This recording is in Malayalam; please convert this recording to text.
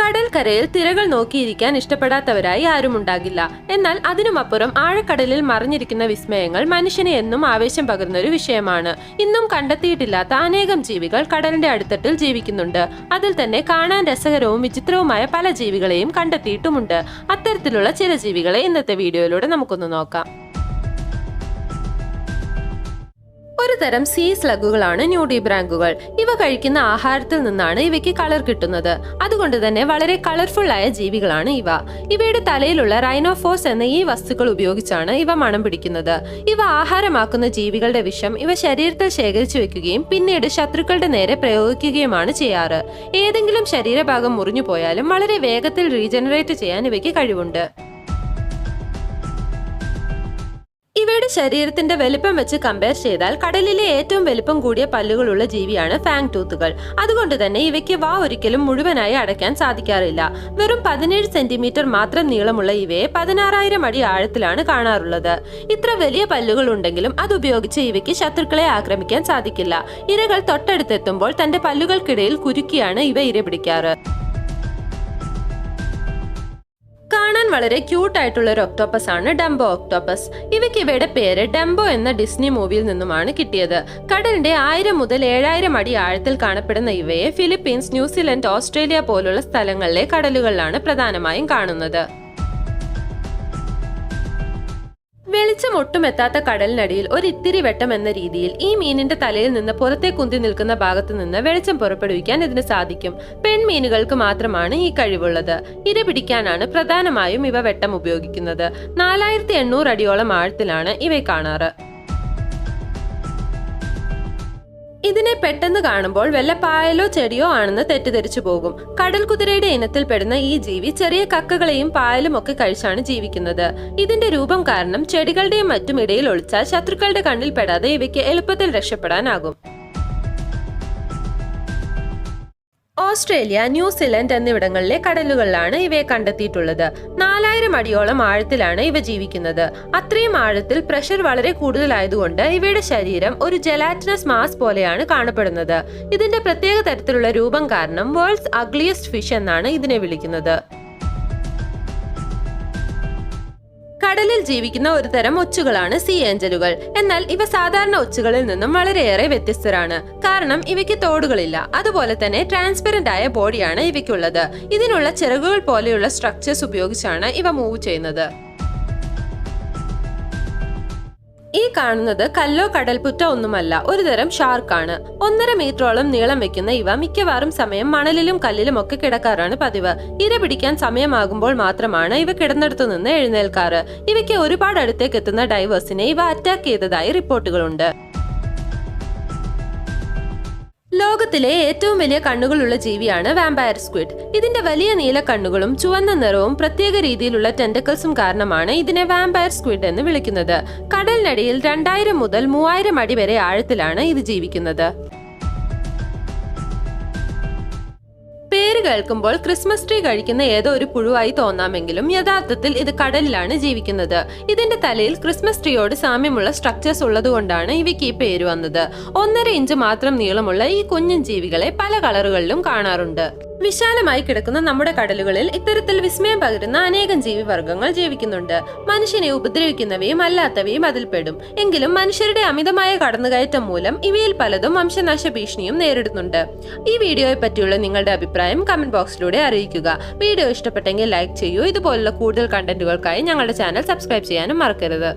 കടൽക്കരയിൽ തിരകൾ നോക്കിയിരിക്കാൻ ഇഷ്ടപ്പെടാത്തവരായി ആരുമുണ്ടാകില്ല എന്നാൽ അതിനുമപ്പുറം ആഴക്കടലിൽ മറിഞ്ഞിരിക്കുന്ന വിസ്മയങ്ങൾ മനുഷ്യനെ എന്നും ആവേശം പകരുന്ന ഒരു വിഷയമാണ്. ഇന്നും കണ്ടെത്തിയിട്ടില്ലാത്ത അനേകം ജീവികൾ കടലിന്റെ അടിത്തട്ടിൽ ജീവിക്കുന്നുണ്ട്. അതിൽ തന്നെ കാണാൻ രസകരവും വിചിത്രവുമായ പല ജീവികളെയും കണ്ടെത്തിയിട്ടുമുണ്ട്. അത്തരത്തിലുള്ള ചില ജീവികളെ ഇന്നത്തെ വീഡിയോയിലൂടെ നമുക്കൊന്ന് നോക്കാം. തരം സീ സ്ലഗുകളാണ് ന്യൂഡി ബ്രാങ്കുകൾ ഇവ കഴിക്കുന്ന ആഹാരത്തിൽ നിന്നാണ് ഇവയ്ക്ക് കളർ കിട്ടുന്നത്. അതുകൊണ്ട് തന്നെ വളരെ കളർഫുൾ ആയ ജീവികളാണ് ഇവ. ഇവയുടെ തലയിലുള്ള റൈനോഫോസ് എന്ന ഈ വസ്തുക്കൾ ഉപയോഗിച്ചാണ് ഇവ മണം പിടിക്കുന്നത്. ഇവ ആഹാരമാക്കുന്ന ജീവികളുടെ വിഷം ഇവ ശരീരത്തിൽ ശേഖരിച്ചു വെക്കുകയും പിന്നീട് ശത്രുക്കളുടെ നേരെ പ്രയോഗിക്കുകയുമാണ് ചെയ്യാറ്. ഏതെങ്കിലും ശരീരഭാഗം മുറിഞ്ഞു പോയാലും വളരെ വേഗത്തിൽ റീജനറേറ്റ് ചെയ്യാൻ ഇവയ്ക്ക് കഴിവുണ്ട്. ശരീരത്തിന്റെ വലിപ്പം വെച്ച് കമ്പയർ ചെയ്താൽ കടലിലെ ഏറ്റവും വലിപ്പം കൂടിയ പല്ലുകളുള്ള ജീവിയാണ് ഫാങ് ടൂത്തുകൾ അതുകൊണ്ട് തന്നെ ഇവയ്ക്ക് വാ ഒരിക്കലും മുഴുവനായി അടയ്ക്കാൻ സാധിക്കാറില്ല. വെറും പതിനേഴ് സെന്റിമീറ്റർ മാത്രം നീളമുള്ള ഇവയെ പതിനാറായിരം അടി ആഴത്തിലാണ് കാണാറുള്ളത്. ഇത്ര വലിയ പല്ലുകൾ ഉണ്ടെങ്കിലും അതുപയോഗിച്ച് ഇവയ്ക്ക് ശത്രുക്കളെ ആക്രമിക്കാൻ സാധിക്കില്ല. ഇരകൾ തൊട്ടടുത്തെത്തുമ്പോൾ തന്റെ പല്ലുകൾക്കിടയിൽ കുരുക്കിയാണ് ഇവ ഇര പിടിക്കാറ്. വളരെ ക്യൂട്ട് ആയിട്ടുള്ള ഒരു ഒക്ടോപ്പസ് ആണ് ഡംബോ ഒക്ടോപ്പസ് ഇവയ്ക്ക് ഇവയുടെ പേര് ഡംബോ എന്ന ഡിസ്നി മൂവിയിൽ നിന്നുമാണ് കിട്ടിയത്. കടലിന്റെ ആയിരം മുതൽ ഏഴായിരം അടി ആഴത്തിൽ കാണപ്പെടുന്ന ഇവയെ ഫിലിപ്പീൻസ് ന്യൂസിലൻഡ് ഓസ്ട്രേലിയ പോലുള്ള സ്ഥലങ്ങളിലെ കടലുകളിലാണ് പ്രധാനമായും കാണുന്നത്. വെളിച്ചം ഒട്ടും എത്താത്ത കടലിനടിയിൽ ഒരു ഇത്തിരി വെട്ടം എന്ന രീതിയിൽ ഈ മീനിന്റെ തലയിൽ നിന്ന് പുറത്തെ കുന്തി നിൽക്കുന്ന ഭാഗത്തു നിന്ന് വെളിച്ചം പുറപ്പെടുവിക്കാൻ ഇതിന് സാധിക്കും. പെൺമീനുകൾക്ക് മാത്രമാണ് ഈ കഴിവുള്ളത്. ഇര പിടിക്കാനാണ് പ്രധാനമായും ഇവ വെട്ടം ഉപയോഗിക്കുന്നത്. നാലായിരത്തി എണ്ണൂറ് അടിയോളം ആഴത്തിലാണ് ഇവയെ കാണാറ്. ഇതിനെ പെട്ടെന്ന് കാണുമ്പോൾ വല്ല പായലോ ചെടിയോ ആണെന്ന് തെറ്റിദ്ധരിച്ചു പോകും. കടൽ കുതിരയുടെ ഇനത്തിൽപ്പെടുന്ന ഈ ജീവി ചെറിയ കക്കകളെയും പായലും ഒക്കെ കഴിച്ചാണ് ജീവിക്കുന്നത്. ഇതിന്റെ രൂപം കാരണം ചെടികളുടെയും മറ്റും ഇടയിൽ ഒളിച്ചാൽ ശത്രുക്കളുടെ കണ്ണിൽ പെടാതെ ഇവയ്ക്ക് എളുപ്പത്തിൽ രക്ഷപ്പെടാനാകും. ഓസ്ട്രേലിയ ന്യൂസിലൻഡ് എന്നിവിടങ്ങളിലെ കടലുകളിലാണ് ഇവയെ കണ്ടെത്തിയിട്ടുള്ളത്. നാലായിരം അടിയോളം ആഴത്തിലാണ് ഇവ ജീവിക്കുന്നത്. അത്രയും ആഴത്തിൽ പ്രഷർ വളരെ കൂടുതലായതുകൊണ്ട് ഇവയുടെ ശരീരം ഒരു ജെലാറ്റിനസ് മാസ് പോലെയാണ് കാണപ്പെടുന്നത്. ഇതിന്റെ പ്രത്യേക തരത്തിലുള്ള രൂപം കാരണം വേൾഡ്സ് അഗ്ലിയസ്റ്റ് ഫിഷ് എന്നാണ് ഇതിനെ വിളിക്കുന്നത്. കടലിൽ ജീവിക്കുന്ന ഒരു തരം ഒച്ചുകളാണ് സീ ഏഞ്ചലുകൾ. എന്നാൽ ഇവ സാധാരണ ഒച്ചുകളിൽ നിന്നും വളരെയേറെ വ്യത്യസ്തരാണ്. കാരണം ഇവയ്ക്ക് തോടുകളില്ല. അതുപോലെ തന്നെ ട്രാൻസ്പെറന്റ് ആയ ബോഡിയാണ് ഇവയ്ക്കുള്ളത്. ഇതിനുള്ള ചിറകുകൾ പോലെയുള്ള സ്ട്രക്ചേഴ്സ് ഉപയോഗിച്ചാണ് ഇവ മൂവ് ചെയ്യുന്നത്. ഈ കാണുന്നത് കല്ലോ കടൽപ്പുറ്റ ഒന്നുമല്ല ഒരു തരം ഷാർക്കാണ് ഒന്നര മീറ്ററോളം നീളം വെക്കുന്ന ഇവ മിക്കവാറും സമയം മണലിലും കല്ലിലും ഒക്കെ കിടക്കാറാണ് പതിവ്. ഇര പിടിക്കാൻ സമയമാകുമ്പോൾ മാത്രമാണ് ഇവ കിടന്നിടത്തു നിന്ന് എഴുന്നേൽക്കാറ്. ഇവയ്ക്ക് ഒരുപാട് അടുത്തേക്ക് എത്തുന്ന ഡൈവേഴ്സിനെ ഇവ അറ്റാക്ക് ചെയ്തതായി റിപ്പോർട്ടുകളുണ്ട് ലോകത്തിലെ ഏറ്റവും വലിയ കണ്ണുകളുള്ള ജീവിയാണ് വാമ്പയർ സ്ക്വിഡ് ഇതിന്റെ വലിയ നീല കണ്ണുകളും ചുവന്ന നിറവും പ്രത്യേക രീതിയിലുള്ള ടെൻഡക്കിൾസും കാരണമാണ് ഇതിനെ വാമ്പയർ സ്ക്വിഡ് എന്ന് വിളിക്കുന്നത്. കടലിനടിയിൽ രണ്ടായിരം മുതൽ മൂവായിരം അടി വരെ ആഴത്തിലാണ് ഇത് ജീവിക്കുന്നത്. കേൾക്കുമ്പോൾ ക്രിസ്മസ് ട്രീ കഴിക്കുന്ന ഏതോ ഒരു പുഴുവായി തോന്നാമെങ്കിലും യഥാർത്ഥത്തിൽ ഇത് കടലിലാണ് ജീവിക്കുന്നത്. ഇതിന്റെ തലയിൽ ക്രിസ്മസ് ട്രീയോട് സാമ്യമുള്ള സ്ട്രക്ചേഴ്സ് ഉള്ളതുകൊണ്ടാണ് ഇവയ്ക്ക് ഈ പേര് വന്നത്. ഒന്നര ഇഞ്ച് മാത്രം നീളമുള്ള ഈ കുഞ്ഞൻ ജീവികളെ പല കളറുകളിലും കാണാറുണ്ട്. വിശാലമായി കിടക്കുന്ന നമ്മുടെ കടലുകളിൽ ഇത്തരത്തിൽ വിസ്മയം പകരുന്ന അനേകം ജീവിവർഗങ്ങൾ ജീവിക്കുന്നുണ്ട്. മനുഷ്യനെ ഉപദ്രവിക്കുന്നവയും അല്ലാത്തവയും അതിൽപ്പെടും എങ്കിലും മനുഷ്യരുടെ അമിതമായ കടന്നുകയറ്റം മൂലം ഇവയിൽ പലതും വംശനാശ ഭീഷണിയും നേരിടുന്നുണ്ട്. ഈ വീഡിയോയെ പറ്റിയുള്ള നിങ്ങളുടെ അഭിപ്രായം കമന്റ് ബോക്സിലൂടെ അറിയിക്കുക. വീഡിയോ ഇഷ്ടപ്പെട്ടെങ്കിൽ ലൈക്ക് ചെയ്യൂ. ഇതുപോലുള്ള കൂടുതൽ കണ്ടന്റുകൾക്കായി ഞങ്ങളുടെ ചാനൽ സബ്സ്ക്രൈബ് ചെയ്യാനും മറക്കരുത്.